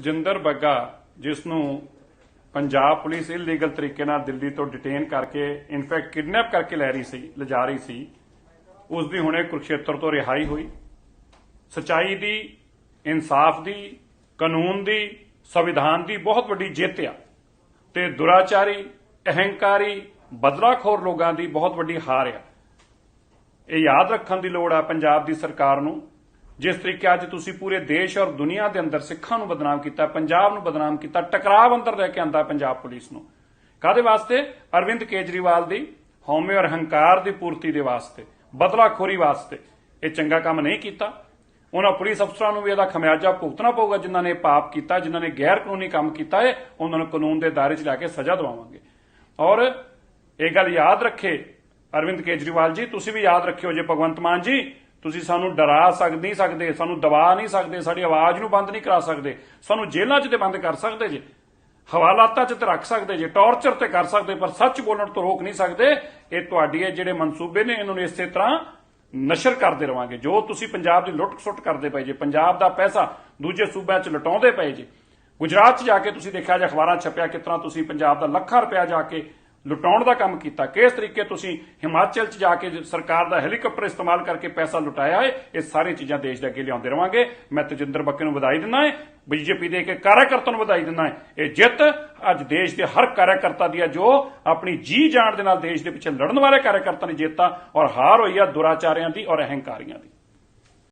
ਤਜਿੰਦਰ ਬੱਗਾ, ਜਿਸ ਨੂੰ Punjab police illegal ਤਰੀਕੇ ਨਾਲ ਦਿੱਲੀ ਤੋਂ ਡਿਟੇਨ ਕਰਕੇ ਇਨਫੈਕਟ ਕਿਡਨੈਪ ਕਰਕੇ ਲੈ ਰਹੀ ਸੀ, ਲਿਜਾ ਰਹੀ ਸੀ ਉਸ ਦੀ ਹੁਣੇ ਕੁਰਕਸ਼ੇਤਰ ਤੋਂ ਰਿਹਾਈ ਹੋਈ। ਸਚਾਈ ਦੀ, ਇਨਸਾਫ ਦੀ, ਕਾਨੂੰਨ ਦੀ, ਸੰਵਿਧਾਨ ਦੀ ਬਹੁਤ ਵੱਡੀ ਜਿੱਤ ਆ। ਤੇ ਦੁਰਾਚਾਰੀ, ਅਹੰਕਾਰੀ, ਬਦਲਾਖੋਰ ਲੋਕਾਂ ਦੀ ਬਹੁਤ ਵੱਡੀ ਹਾਰ ਆ। ਇਹ ਯਾਦ ਰੱਖਣ ਦੀ ਲੋੜ ਆ ਪੰਜਾਬ ਦੀ ਸਰਕਾਰ ਨੂੰ। ਜਿਸ ਤਰੀਕੇ ਅੱਜ ਤੁਸੀਂ ਪੂਰੇ ਦੇਸ਼ ਔਰ ਦੁਨੀਆ ਦੇ ਅੰਦਰ ਸਿੱਖਾਂ ਨੂੰ ਬਦਨਾਮ ਕੀਤਾ, ਪੰਜਾਬ ਨੂੰ ਬਦਨਾਮ ਕੀਤਾ, ਟਕਰਾਵ ਅੰਦਰ ਲੈ ਕੇ ਆਂਦਾ ਪੰਜਾਬ ਪੁਲਿਸ ਨੂੰ। ਕਾਦੇ ਵਾਸਤੇ? ਅਰਵਿੰਦ ਕੇਜਰੀਵਾਲ ਦੀ ਹਉਮੈ ਔਰ ਹੰਕਾਰ ਦੀ ਪੂਰਤੀ ਦੇ ਵਾਸਤੇ, ਬਦਲਾਖੋਰੀ ਵਾਸਤੇ। ਇਹ ਚੰਗਾ ਕੰਮ ਨਹੀਂ ਕੀਤਾ। ਉਹਨਾਂ ਪੁਲਿਸ ਅਫਸਰਾਂ ਨੂੰ ਵੀ ਇਹਦਾ ਖਮਿਆਜਾ ਭੁਗਤਣਾ ਪਊਗਾ, ਜਿਨ੍ਹਾਂ ਨੇ ਇਹ ਪਾਪ ਕੀਤਾ, ਜਿਨ੍ਹਾਂ ਨੇ ਗੈਰ ਕਾਨੂੰਨੀ ਕੰਮ ਕੀਤਾ ਹੈ ਉਹਨਾਂ ਨੂੰ ਕਾਨੂੰਨ ਦੇ ਦਾਇਰੇ 'ਚ ਲਿਆ ਕੇ ਸਜ਼ਾ ਦਿਵਾਵਾਂਗੇ। ਔਰ ਇਹ ਗੱਲ ਯਾਦ ਰੱਖੇ ਅਰਵਿੰਦ ਕੇਜਰੀਵਾਲ ਜੀ, ਤੁਸੀਂ ਵੀ ਯਾਦ ਰੱਖਿਓ ਜੇ ਭਗਵੰਤ ਮਾਨ ਜੀ। ਤੁਸੀਂ ਸਾਨੂੰ ਡਰਾ ਸਕ, ਨਹੀਂ ਸਕਦੇ, ਸਾਨੂੰ ਦਬਾ ਨਹੀਂ ਸਕਦੇ, ਸਾਡੀ ਆਵਾਜ਼ ਨੂੰ ਬੰਦ ਨਹੀਂ ਕਰਾ ਸਕਦੇ, ਸਾਨੂੰ ਜੇਲ੍ਹਾਂ 'ਚ ਤੇ ਬੰਦ ਕਰ ਸਕਦੇ ਜੇ, ਹਵਾਲਾਤਾਂ 'ਚ ਤੇ ਰੱਖ ਸਕਦੇ ਜੇ, ਟੌਰਚਰ ਤੇ ਕਰ ਸਕਦੇ, ਪਰ ਸੱਚ ਬੋਲਣ ਤੋਂ ਰੋਕ ਨਹੀਂ ਸਕਦੇ, ਇਹ ਤੁਹਾਡੀ ਇਹ ਜਿਹੜੇ ਮਨਸੂਬੇ ਨੇ, ਇਹਨਾਂ ਨੂੰ ਇਸੇ ਤਰ੍ਹਾਂ ਨਸ਼ਰ ਕਰਦੇ ਰਵਾਂਗੇ, ਜੋ ਤੁਸੀਂ ਪੰਜਾਬ ਦੀ ਲੁੱਟ ਸੁੱਟ ਕਰਦੇ ਪਏ ਜੇ, ਪੰਜਾਬ ਦਾ ਪੈਸਾ ਦੂਜੇ ਸੂਬਿਆਂ 'ਚ ਲਟਾਉਂਦੇ ਪਏ ਜੇ, ਗੁਜਰਾਤ 'ਚ ਜਾ ਕੇ ਤੁਸੀਂ ਦੇਖਿਆ ਜੇ ਅਖਬਾਰਾਂ ਛਪਿਆ ਕਿਸ ਤਰ੍ਹਾਂ ਤੁਸੀਂ ਪੰਜਾਬ ਦਾ ਲੱਖਾਂ ਰੁਪਇਆ ਜਾ ਕੇ ਲੁਟਾਉਣ ਦਾ ਕੰਮ ਕੀਤਾ। ਕਿਸ ਤਰੀਕੇ ਤੁਸੀਂ ਹਿਮਾਚਲ 'ਚ ਜਾ ਕੇ ਸਰਕਾਰ ਦਾ ਹੈਲੀਕਾਪਟਰ ਇਸਤੇਮਾਲ ਕਰਕੇ ਪੈਸਾ ਲੁਟਾਇਆ ਹੈ, ਇਹ ਸਾਰੀਆਂ ਚੀਜ਼ਾਂ ਦੇਸ਼ ਦੇ ਅੱਗੇ ਲਿਆਉਂਦੇ ਰਵਾਂਗੇ। ਮੈਂ ਤਜਿੰਦਰ ਬੱਕੇ ਨੂੰ ਵਧਾਈ ਦਿੰਦਾ ਹਾਂ, ਬੀਜੇਪੀ ਦੇ ਇੱਕ ਕਾਰਜਕਰਤਾ ਨੂੰ ਵਧਾਈ ਦਿੰਦਾ ਹਾਂ। ਇਹ ਜਿੱਤ ਅੱਜ ਦੇਸ਼ ਦੇ ਹਰ ਕਾਰਜਕਰਤਾ ਦੀ ਹੈ, ਜੋ ਆਪਣੀ ਜੀ ਜਾਨ ਦੇ ਨਾਲ ਦੇਸ਼ ਦੇ ਪਿੱਛੇ ਲੜਨ ਵਾਲੇ ਕਾਰਜਕਰਤਾ ਨੇ ਜਿੱਤਾ ਔਰ ਹਾਰ ਹੋਈ ਆ ਦੁਰਾਚਾਰਿਆਂ ਦੀ ਔਰ ਅਹੰਕਾਰੀਆਂ ਦੀ।